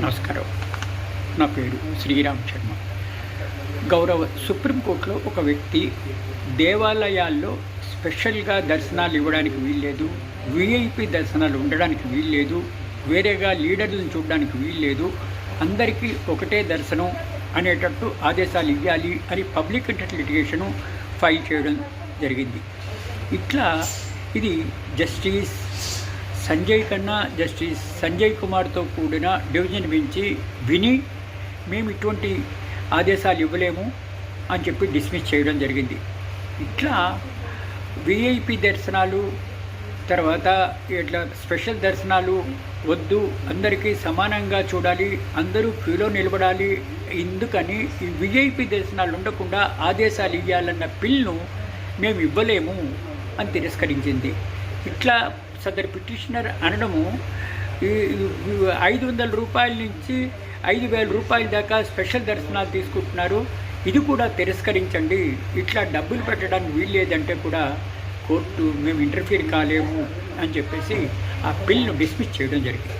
నమస్కారం. నా పేరు శ్రీరామ్ శర్మ. గౌరవ సుప్రీంకోర్టులో ఒక వ్యక్తి దేవాలయాల్లో స్పెషల్గా దర్శనాలు ఇవ్వడానికి వీల్లేదు విఐపి దర్శనాలు ఉండడానికి వీల్లేదు వేరేగా లీడర్లను చూడడానికి వీల్లేదు అందరికీ ఒకటే దర్శనం అనేటట్టు ఆదేశాలు ఇవ్వాలి అని పబ్లిక్ ఇంటర్ లిటిగేషను ఫైల్ చేయడం జరిగింది. ఇట్లా ఇది జస్టిస్ సంజయ్ కన్నా జస్టిస్ సంజయ్ కుమార్తో కూడిన డివిజన్ బెంచి విని మేము ఇటువంటి ఆదేశాలు ఇవ్వలేము అని చెప్పి డిస్మిస్ చేయడం జరిగింది. ఇట్లా విఐపి దర్శనాలు తర్వాత ఇట్లా స్పెషల్ దర్శనాలు వద్దు అందరికీ సమానంగా చూడాలి అందరూ క్యూలో నిలబడాలి ఎందుకని ఈ విఐపి దర్శనాలు ఉండకుండా ఆదేశాలు ఇవ్వాలన్న పిల్ను మేము ఇవ్వలేము అని తిరస్కరించింది. ఇట్లా సదరు పిటిషనర్ అనడము ఐదు వందల రూపాయల నుంచి ఐదు వేల రూపాయల దాకా స్పెషల్ దర్శనాలు తీసుకుంటున్నారు. ఇది కూడా తిరస్కరించండి. ఇట్లా డబ్బులు పెట్టడానికి వీల్లేదంటే కూడా కోర్టు మేము ఇంటర్ఫీర్ కాలేము అని చెప్పేసి ఆ బిల్ను డిస్మిస్ చేయడం జరిగింది.